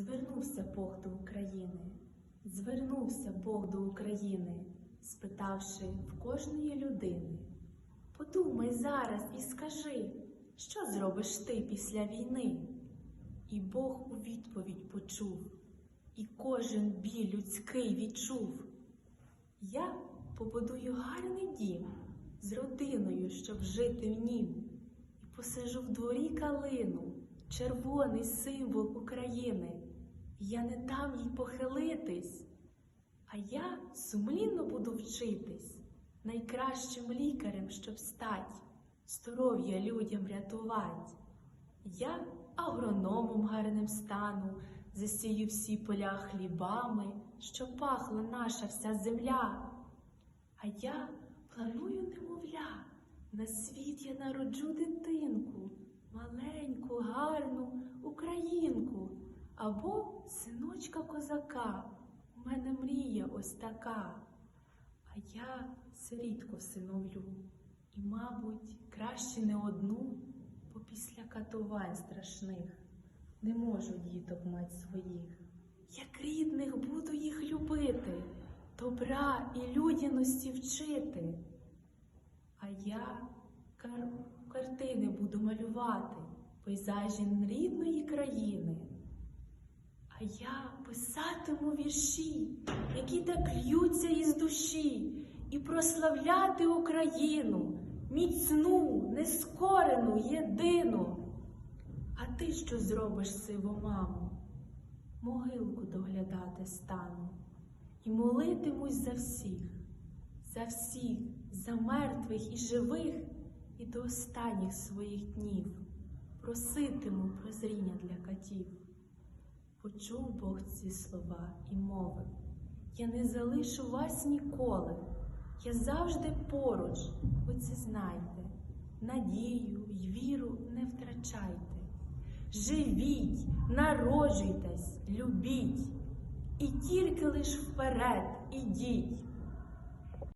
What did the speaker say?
Звернувся Бог до України, звернувся Бог до України, спитавши в кожної людини. Подумай зараз і скажи, що зробиш ти після війни? І Бог у відповідь почув, і кожен біль людський відчув. Я побудую гарний дім з родиною, щоб жити в нім, і посажу в дворі калину, червоний символ України. Я не дам їй похилитись, а я сумлінно буду вчитись, найкращим лікарем, щоб стать, здоров'я людям рятувати. Я агрономом гарним стану, засію всі поля хлібами, що пахла наша вся земля. А я планую немовля, на світ я народжу дитинку, або синочка козака. У мене мрія ось така. А я сирітку всиновлю, і, мабуть, краще не одну, бо після катувань страшних не можу діток мать своїх. Як рідних буду їх любити, добра і людяності вчити. А я кар- картини буду малювати, пейзажі рідної країни. А я писатиму вірші, які так льються із душі, і прославляти Україну, міцну, нескорену, єдину. А ти що зробиш, сиво мамо? Могилку доглядати стану і молитимусь за всіх, за всіх, за мертвих і живих, і до останніх своїх днів проситиму прозріння для катів. Почув Бог ці слова і мовив: Я не залишу вас ніколи, я завжди поруч, ви це знайте, надію й віру не втрачайте. Живіть, народжуйтесь, любіть, і тільки лиш вперед ідіть.